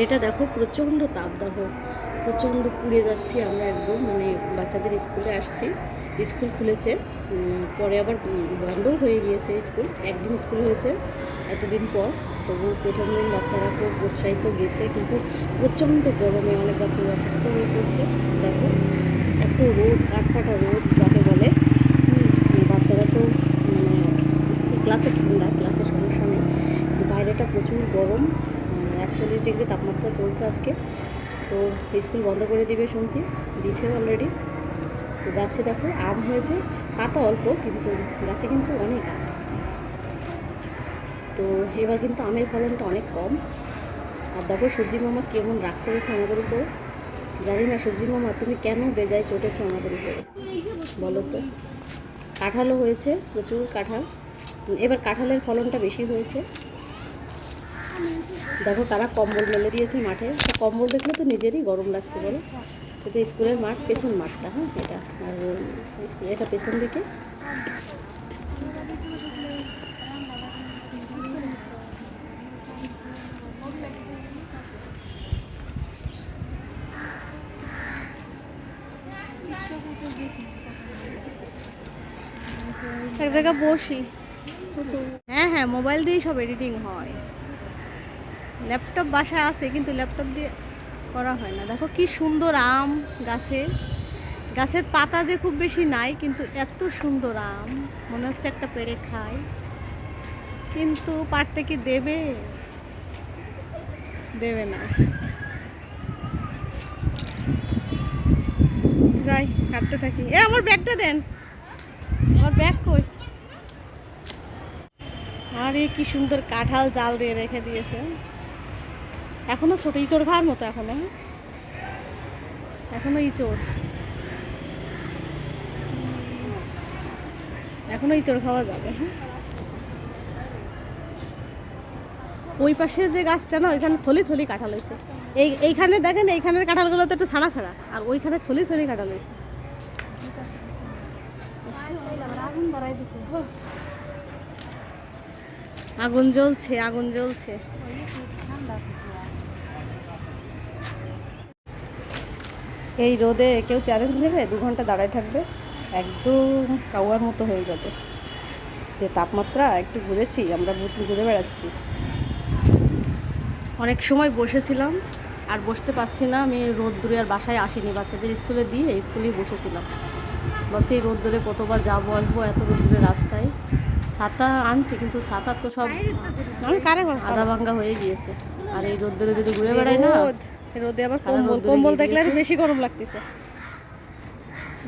বাইরেটা দেখো প্রচণ্ড তাপদাহ, প্রচণ্ড পুড়ে যাচ্ছি আমরা একদম মানে বাচ্চাদের স্কুলে আসছি, স্কুল খুলেছে পরে আবার বন্ধও হয়ে গিয়েছে স্কুল, একদিন স্কুল হয়েছে, এতদিন পর, তবু প্রথম দিন বাচ্চারা খুব উৎসাহিত গেছে, কিন্তু প্রচণ্ড গরমে অনেক বাচ্চারা অসুস্থ হয়ে পড়ছে, দেখো, এত রোদ কাঠফাটা রোদ, যাকে বলে বাচ্চারা তো মানে ক্লাসে ঠান্ডা, ক্লাসে সমস্যা নেই বাইরেটা প্রচুর গরম একচল্লিশ ডিগ্রি তাপমাত্রা চলছে আজকে। তো স্কুল বন্ধ করে দিবে শুনছি, দিছে অলরেডি তো গাছে দেখো আম হয়েছে, পাতা অল্প, কিন্তু গাছে কিন্তু অনেক আম। তো এবার কিন্তু আমের ফলনটা অনেক কম। আর দেখো সূর্যি মামা কেমন রাগ করেছে আমাদের উপর। জানি না সূর্যি মামা, তুমি কেন বেজায় চটেছো আমাদের উপরে? বলো তো। কাঁঠালও হয়েছে, প্রচুর কাঁঠাল। এবার কাঁঠালের ফলনটা বেশি হয়েছে। দেখো তারা কম্বল মেলে দিয়েছে মাঠে। তো কম্বল দেখলে তো নিজেরই গরম লাগছে বলো। কিন্তু স্কুলের মাঠ, পেছন মাঠটা হ্যাঁ? এটা, আর স্কুল, এটা পেছন দিকে। এক জায়গায় বসি। হ্যাঁ হ্যাঁ মোবাইল দিয়েই সব এডিটিং হয়। ল্যাপটপ বাসায় আছে, কিন্তু ল্যাপটপ দিয়ে করা হয় না। দেখো কি সুন্দর আম গাছে। গাছের পাতা যে খুব বেশি নাই, কিন্তু এত সুন্দর আম। মনে হচ্ছে একটা পেড়ে খাই। কিন্তু পারতে কি দেবে? দেবে না। যাই হাঁটতে থাকি। এ, আমার ব্যাগটা দেন। আমার ব্যাগ কই? আরে, কি সুন্দর কাঁঠাল জাল দিয়ে রেখে দিয়েছে। এখনও ছোট ইঁচড় খাওয়ার মতো এখনও এখনও ইঁচড় এখনও ইঁচড় খাওয়া যাবে হ্যাঁ? ওই পাশে যে গাছটা না, ওইখানে থলি থলি কাঁঠাল হয়েছে। এই, এইখানে দেখেন, এইখানের কাঁঠালগুলো তো একটু ছাড়া ছাড়া, আর ওইখানে থলি থলি কাঁঠাল হয়েছে। আগুন জ্বলছে আগুন জ্বলছে। এই রোদে কেউ চ্যালেঞ্জ নেবে? দু ঘণ্টা দাঁড়ায় থাকবে। একদম কাওয়ার মতো হয়ে যাবে। যে তাপমাত্রা একটু ঘুরেছি আমরা ঘুরে বেড়াচ্ছি। অনেক সময় বসেছিলাম আর বসতে পারছি না। আমি রোদ দূরে আর বাসায় আসিনি। বাচ্চাদের স্কুলে দিয়ে স্কুলেই বসেছিলাম। ভাবছি এই রোদ দূরে কতবার যাব আসব এত রোদ দূরে রাস্তায়। ছাতা আনছি কিন্তু ছাতার তো সব আমি আধা ভাঙ্গা হয়ে গিয়েছে। আর এই রোদ দূরে যদি ঘুরে বেড়াই না রোদ আবার কম্বল। কম্বল দেখলে আরও বেশি গরম লাগতেছে।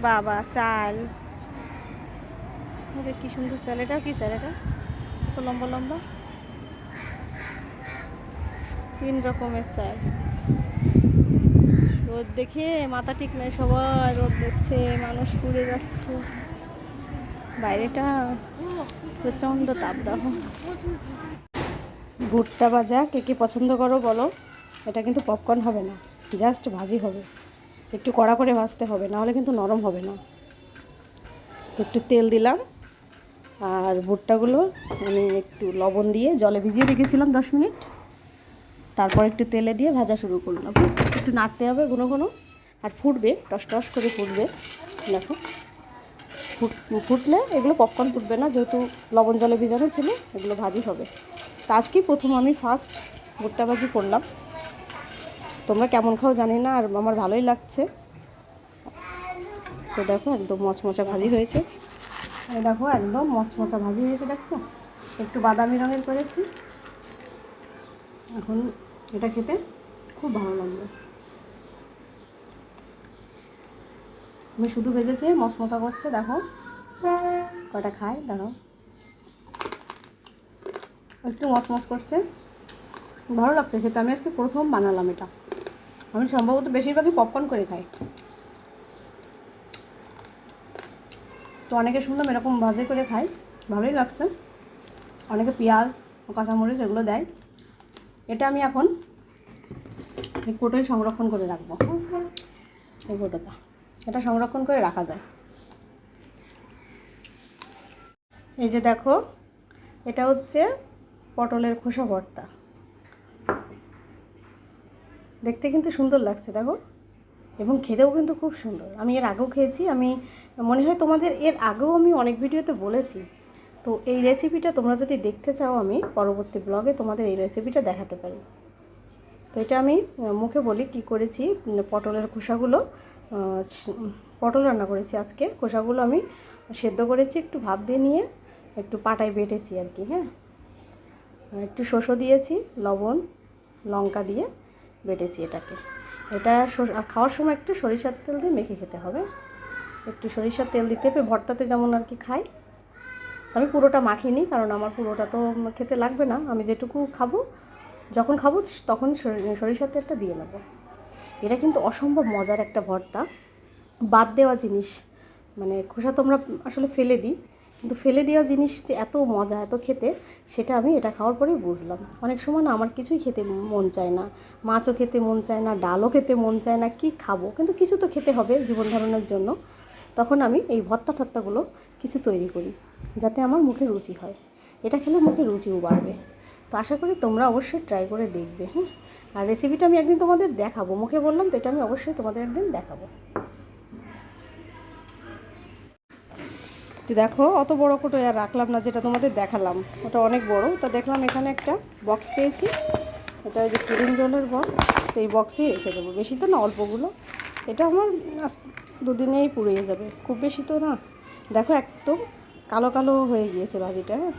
বাবা চাল। কি সুন্দর চাল। এটা কি চাল এটা? কত লম্বা লম্বা? তিন রকমের চাল। রোদ দেখে মাথা ঠিক নাই সবাই রোদ দেখছে মানুষ পুড়ে যাচ্ছে। বাইরেটা প্রচণ্ড তাপদাহ। ভুট্টা ভাজা কে কে পছন্দ করো বলো। এটা কিন্তু পপকর্ন হবে না জাস্ট ভাজি হবে। একটু কড়া করে ভাজতে হবে, নাহলে কিন্তু নরম হবে না। তো একটু তেল দিলাম, আর ভুট্টাগুলো আমি একটু লবণ দিয়ে জলে ভিজিয়ে রেখেছিলাম দশ মিনিট। তারপর একটু তেলে দিয়ে ভাজা শুরু করলাম। একটু নাড়তে হবে ঘন ঘন, আর ফুটবে, টস টস করে ফুটবে। দেখো, ফুট, ফুটলে এগুলো পপকর্ন ফুটবে না, যেহেতু লবণ জলে ভিজানো ছিল, এগুলো ভাজি হবে। তো আজকেই প্রথম আমি ফার্স্ট ভুট্টা ভাজি করলাম। তোমরা কেমন খাও জানি না, আর আমার ভালোই লাগছে। তো দেখো একদম মচমচা ভাজি হয়েছে। দেখো একদম মচমচা ভাজি হয়েছে, দেখছ? একটু বাদামি রঙের করেছি। এখন এটা খেতে খুব ভালো লাগবে। আমি শুধু ভেজেছি মশমশা করছে, দেখো। কটা খাই দেখো একটু মচমচ করছে। ভালো লাগছে খেতে, আমি আজকে প্রথম বানালাম এটা। আমি সম্ভবত বেশিরভাগই পপকর্ন করে খাই। তো অনেকে শুনলাম এরকম ভাজে করে খাই ভালোই লাগছে। অনেকে পেঁয়াজ, কাঁচামরিচ এগুলো দেয়। এটা আমি এখন এই কোটোয় সংরক্ষণ করে রাখব। এই কোটোটা, এটা সংরক্ষণ করে রাখা যায়। এই যে দেখো, এটা হচ্ছে পটলের খোসা ভর্তা। দেখতে কিন্তু সুন্দর লাগছে, দেখো। এবং খেতেও কিন্তু খুব সুন্দর। আমি এর আগেও খেয়েছি, আমি মনে হয় তোমাদের এর আগেও আমি অনেক ভিডিওতে বলেছি। তো এই রেসিপিটা তোমরা যদি দেখতে চাও আমি পরবর্তী ব্লগে তোমাদের এই রেসিপিটা দেখাতে পারি। তো এটা আমি মুখে বলি কি করেছি পটলের খোসাগুলো পটল রান্না করেছি আজকে। খোসাগুলো আমি সেদ্ধ করেছি, একটু ভাপ দিয়ে নিয়ে একটু পাটায় বেটেছি আর কি হ্যাঁ। একটু শসা দিয়েছি, লবণ, লঙ্কা দিয়ে। বেটেছি এটাকে। এটা খাওয়ার সময় একটু সরিষার তেল দিয়ে মেখে খেতে হবে। একটু সরিষার তেল দিতে হবে, ভর্তাতে যেমন আর কি খাই। আমি পুরোটা মাখিনি, কারণ আমার পুরোটা তো খেতে লাগবে না। আমি যেটুকু খাব, যখন খাব তখন সরি- সরিষার তেলটা দিয়ে নেব। এটা কিন্তু অসম্ভব মজার একটা ভর্তা। বাদ দেওয়া জিনিস। মানে খোসা তোমরা আসলে ফেলে দিই। কিন্তু ফেলে দেওয়া জিনিস যে এত মজা, এত খেতে, সেটা আমি এটা খাওয়ার পরেই বুঝলাম। অনেক সময় না আমার কিছুই খেতে মন চায় না। মাছও খেতে মন চায় না, ডালও খেতে মন চায় না, কি খাব? কিন্তু কিছু তো খেতে হবে জীবন ধারণের জন্য। তখন আমি এই ভর্তা ঠত্তাগুলো কিছু তৈরি করি, যাতে আমার মুখে রুচি হয়। এটা খেলে মুখে রুচিও বাড়বে। তো আশা করি তোমরা অবশ্যই ট্রাই করে দেখবে হ্যাঁ? আর রেসিপিটা আমি একদিন তোমাদের দেখাবো। মুখে বললাম তো এটা আমি অবশ্যই তোমাদের একদিন দেখাবো। দেখো, অত বড় কোটো আর রাখলাম না যেটা তোমাদের দেখালাম। ওটা অনেক বড়। তা দেখলাম এখানে একটা বক্স পেয়েছি। এটা ওই যে ক্রিম জলের বক্স তো এই বক্সেই রেখে দেবো। বেশি তো না, অল্পগুলো। এটা আমার দুদিনেই পুড়িয়ে যাবে। খুব বেশি তো না। দেখো একদম কালো কালো হয়ে গিয়েছে বাজিটা হ্যাঁ?